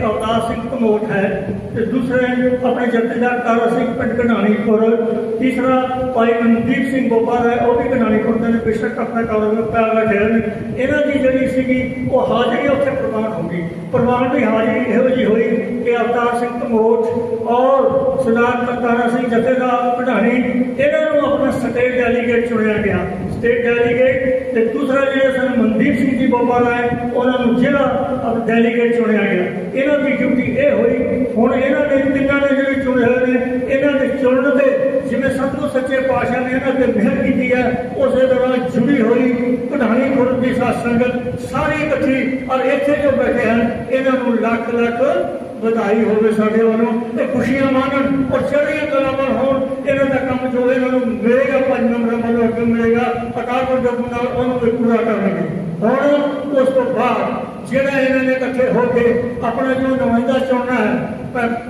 ਅਵਤਾਰ ਸਿੰਘ ਕਮੋਟ ਹੈ ਤੇ ਦੂਸਰੇ ਆਪਣੇ ਜਥੇਦਾਰ ਤਾਰਾ ਸਿੰਘ ਪਿੰਡ ਕਢਾਣੀਪੁਰ ਤੀਸਰਾ ਭਾਈ ਮਨਦੀਪ ਸਿੰਘ ਗੋਪਾਲ ਹੈ, ਉਹ ਵੀ ਕਢਾਣੀਪੁਰ ਦੇ ਨੇ, ਬੇਸ਼ੱਕ ਆਪਣਾ ਕਾਰੋਬਾਰ ਪੈਰ ਬੈਠੇ ਇਹਨਾਂ ਦੀ ਜਿਹੜੀ ਸੀਗੀ, ਉਹ ਹਾਜ਼ਰੀ ਉੱਥੇ ਪ੍ਰਵਾਨ ਹੋ ਗਈ ਪ੍ਰਵਾਨ ਦੀ ਹਾਜ਼ਰੀ ਇਹੋ ਜਿਹੀ ਹੋਈ ਕਿ ਅਵਤਾਰ ਸਿੰਘ ਧਮੋਟ ਔਰ ਸਰਦਾਰ ਕਰਤਾਰਾ ਸਿੰਘ ਜਥੇਦਾਰ ਕਢਾਣੀ, ਇਹਨਾਂ ਸਟੇਟ ਡੈਲੀਗੇਟ ਚੁਣਿਆ ਗਿਆ। ਸਟੇਟ ਡੈਲੀਗੇਟ ਤੇ ਦੂਸਰਾ ਜਿਹੜੇ ਸਨ ਮਨਦੀਪ ਸਿੰਘ ਜੀ ਬੋਪਾਲ ਹੈ ਉਹਨਾਂ ਨੂੰ ਜ਼ਿਲ੍ਹਾ ਡੈਲੀਗੇਟ ਚੁਣਿਆ ਗਿਆ। ਇਹਨਾਂ ਦੀ ਡਿਊਟੀ ਇਹ ਹੋਈ, ਹੁਣ ਇਹਨਾਂ ਦੇ ਤਿੰਨਾਂ ਨੇ ਜਿਹੜੇ ਚੁਣੇ ਹੋਏ ਨੇ, ਇਹਨਾਂ ਦੇ ਚੁਣਨ ਤੇ ਜਿਵੇਂ ਸਤਿਗੁਰ ਸੱਚੇ ਪਾਤਸ਼ਾਹ ਨੇ ਇਹਨਾਂ ਤੇ ਮਿਹਰ ਕੀਤੀ ਹੈ, ਉਸੇ ਦੌਰਾਨ ਜੁੜੀ ਹੋਈ ਕਢਾਣੀ ਗੁਰੂ ਦੀ ਸਾਧ ਸੰਗਤ ਸਾਰੀ ਇਕੱਠੀ ਔਰ ਇੱਥੇ ਜੋ ਬੈਠੇ ਹਨ, ਇਹਨਾਂ ਨੂੰ ਲੱਖ ਲੱਖ ਵਧਾਈ ਹੋਵੇ ਸਾਡੇ ਵੱਲੋਂ ਤੇ ਖੁਸ਼ੀਆਂ ਮਾਣਨ ਔਰ ਚੜ੍ਹਦੀਆਂ ਕਲਾਵਾਂ ਹੋਣ ਇਹਨਾਂ ਦਾ ਕੰਮ ਜੋ ਇਹਨਾਂ ਨੂੰ ਮਿਲੇਗਾ ਪੰਜ ਨੰਬਰਾਂ ਵੱਲੋਂ ਅੱਗੇ ਮਿਲੇਗਾ ਅਕਾਲ ਪੁਰਖ ਪੂਰਾ ਕਰਨਗੇ। ਹੁਣ ਉਸ ਤੋਂ ਬਾਅਦ ਜਿਹੜਾ ਇਹਨਾਂ ਨੇ ਇਕੱਠੇ ਹੋ ਕੇ ਆਪਣਾ ਜੋ ਨੁਮਾਇੰਦਾ ਚੁਣਨਾ ਹੈ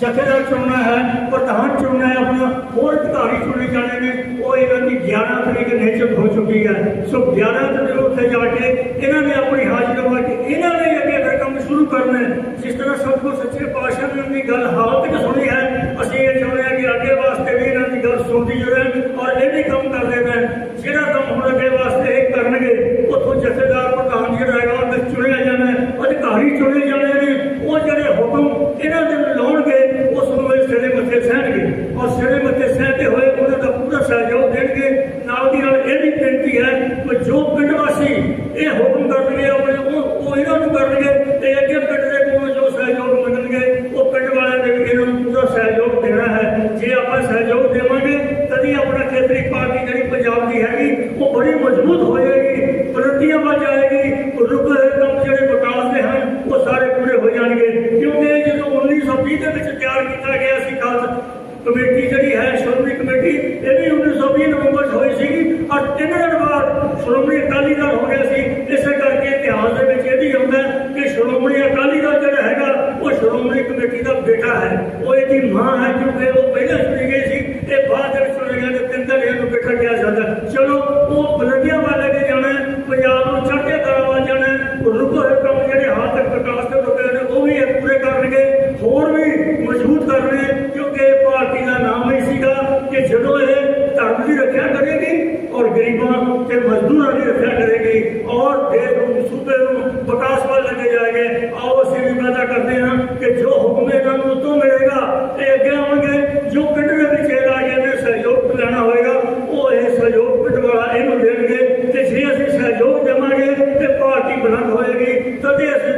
ਜਥੇਦਾਰ ਚੁਣਨਾ ਹੈ, ਪ੍ਰਧਾਨ ਚੁਣਨਾ ਹੈ, ਆਪਣਾ ਹੋਰ ਅਧਿਕਾਰੀ ਚੁਣੇ ਜਾਣੇ ਨੇ, ਉਹ ਇਹਨਾਂ ਦੀ 11 ਤਰੀਕ ਨਿਸ਼ਚਿਤ ਹੋ ਚੁੱਕੀ ਹੈ। ਸੋ 11 ਤਰੀਕ ਉੱਥੇ ਜਾ ਕੇ ਇਹਨਾਂ ਨੇ ਆਪਣੀ ਹਾਜ਼ਰੀ ਲਵਾ ਕੇ ਇਹਨਾਂ ਨੇ ਅੱਗੇ ਫਿਰ ਕੰਮ ਸ਼ੁਰੂ ਕਰਨਾ ਹੈ, ਜਿਸ ਤਰ੍ਹਾਂ ਸਤਿਗੁਰ ਸੱਚੇ ਪਾਤਸ਼ਾਹ ਨੇ ਉਹਦੀ ਗੱਲ ਹਾਲ ਤੱਕ ਸੁਣੀ ਹੈ ਅਸੀਂ ਇਹ ਚਾਹੁੰਦੇ ਹਾਂ ਕਿ ਅੱਗੇ ਵਾਸਤੇ ਵੀ ਇਹਨਾਂ ਦੀ ਗੱਲ ਸੁਣਦੀ ਰਹਿਣ ਔਰ ਇਹ ਵੀ ਕੰਮ ਕਰਦੇ ਰਹਿਣ ਜਿਹੜਾ ਕੰਮ ਹੁਣ ਅੱਗੇ ਵਾਸਤੇ ਇਹ ਕਰਨਗੇ ਉੱਥੋਂ ਜਥੇਦਾਰ ਪ੍ਰਧਾਨ ਜਿਹੜਾ ਹੈਗਾ ਉਹਨੇ ਚੁਣਿਆ ਜਾਣਾ ਹੈ ਅਧਿਕਾਰੀ ਚੁਣੇ ਜਾਣੇ ਨੇ ਉਹ ਜਿਹੜੇ ਹੁਕਮ ਇਹਨਾਂ ਦੇ ਲਾਉਣਗੇ ਉਸ ਨੂੰ ਇਹ ਸਿਰੇ ਮੱਥੇ ਸਹਿਣਗੇ ਔਰ ਸਿਰੇ ਮੱਥੇ ਸਹਿਤੇ ਹੋਏ ਉਹਨਾਂ ਦਾ ਪੂਰਾ ਸਹਿਯੋਗ ਦੇਣਗੇ। ਨਾਲ ਦੀ ਨਾਲ ਇਹ ਵੀ ਬੇਨਤੀ ਹੈ ਕਿ ਜੋ ਪਿੰਡ ਵਾਸੀ ਇਹ ਹੁਕਮ ਕਰਨਗੇ, ਆਪਣੇ ਉਹ ਇਹਨਾਂ ਨੂੰ ਕਰਨਗੇ ਤੇ ਅੱਗੇ ਪਿੰਡ ਦੇ ਕੋਲ ਜੋ ਸਹਿਯੋਗ ਮੰਗਣਗੇ, ਉਹ ਪਿੰਡ ਵਾਲਿਆਂ ਨੇ ਵੀ ਇਹਨਾਂ ਨੂੰ ਪੂਰਾ ਸਹਿਯੋਗ ਦੇਣਾ ਹੈ। ਜੇ ਆਪਾਂ ਸਹਿਯੋਗ ਦੇਵਾਂਗੇ, ਤਦੀ ਆਪਣਾ ਖੇਤਰੀ ਪਾਰਟੀ ਜਿਹੜੀ ਪੰਜਾਬ ਦੀ ਹੈਗੀ, ਉਹ ਬੜੀ ਮਜ਼ਬੂਤ ਹੋ ਜਾਏਗੀ, ਪ੍ਰਗਤੀਆਂ ਵੱਲ ਜਾਏਗੀ ਰੁਕ ਰਹੇ ਕੰਮ ਜਿਹੜੇ ਵਿਕਾਸ ਦੇ ਹਨ, ਉਹ ਸਾਰੇ ਪੂਰੇ ਹੋ ਜਾਣਗੇ। ਕਿਉਂਕਿ ਇਹ ਜਦੋਂ 1920 ਦੇ ਵਿੱਚ ਤਿਆਰ ਕੀਤਾ ਗਿਆ ਸੀ ਖਾਲਸਾ ਕਮੇਟੀ ਜਿਹੜੀ ਹੈ ਸ਼੍ਰੋਮਣੀ ਕਮੇਟੀ ਇਹ ਵੀ 1920 ਨਵੰਬਰ 'ਚ ਹੋਈ ਸੀਗੀ ਔਰ ਤਿੰਨ ਦਿਨ ਬਾਅਦ ਸ਼੍ਰੋਮਣੀ ਅਕਾਲੀ ਦਲ ਹੋ ਗਿਆ ਸੀ ਇਸੇ ਕਰਕੇ ਇਤਿਹਾਸ ਦੇ ਵਿੱਚ ਇਹ ਵੀ ਆਉਂਦਾ ਹੈ ਕਿ ਸ਼੍ਰੋਮਣੀ ਅਕਾਲੀ ਦਲ ਜਿਹੜਾ ਹੈਗਾ ਉਹ ਸ਼੍ਰੋਮਣੀ ਕਮੇਟੀ ਦਾ ਬੇਟਾ ਹੈ ਉਹ ਇਹਦੀ ਮਾਂ ਹੈ ਕਿਉਂਕਿ ਉਹ ਪਹਿਲਾਂ ਚੁਣੀ ਗਈ ਸੀ ਤੇ ਬਾਅਦ ਦੇ ਵਿੱਚ ਚੁਣੇ ਗਏ ਤੇ ਤਿੰਨ ਦਿਨ ਇਹਨੂੰ ਬੇਟਾ ਕਿਹਾ ਜਾਂਦਾ ਹੈ। ਚਲੋ ਉਹ ਬਲੰਦੀਆਂ ਵੱਲ ਲੈ ਕੇ ਜਾਣਾ ਹੈ, ਪੰਜਾਬ ਨੂੰ ਚੜ੍ਹਦੇ ਕਲਾ ਵੱਲ ਜਾਣਾ ਹੈ। ਰੁਕ ਹੋਏ ਕੰਮ ਜਿਹੜੇ ਹਾਲ ਤੱਕ ਵਿਕਾਸ ਦੇ ਰੁਕੇ ਨੇ ਉਹ ਵੀ ਇਹ ਪੂਰੇ ਕਰਨਗੇ ਹੋਰ ਵੀ ਮਜ਼ਬੂਤ ਕਰਨੇ ਕਿਉਂਕਿ ਇਹ ਪਾਰਟੀ ਦਾ ਨਾਮ ਹੀ ਸੀਗਾ ਕਿ ਜਦੋਂ ਇਹ ਧਰਮ ਦੀ ਰੱਖਿਆ ਕਰੇਗੀ ਔਰ ਗਰੀਬਾਂ ਤੇ ਮਜ਼ਦੂਰਾਂ ਦੀ ਰੱਖਿਆ ਕਰੇਗੀ ਔਰ ਦੇਸ਼ ਨੂੰ ਸੂਬੇ ਨੂੰ ਵਿਕਾਸ ਵੱਲ ਲੈ ਕੇ ਜਾਏਗੇ ਆਓ ਅਸੀਂ ਵੀ ਵਾਅਦਾ ਕਰਦੇ ਹਾਂ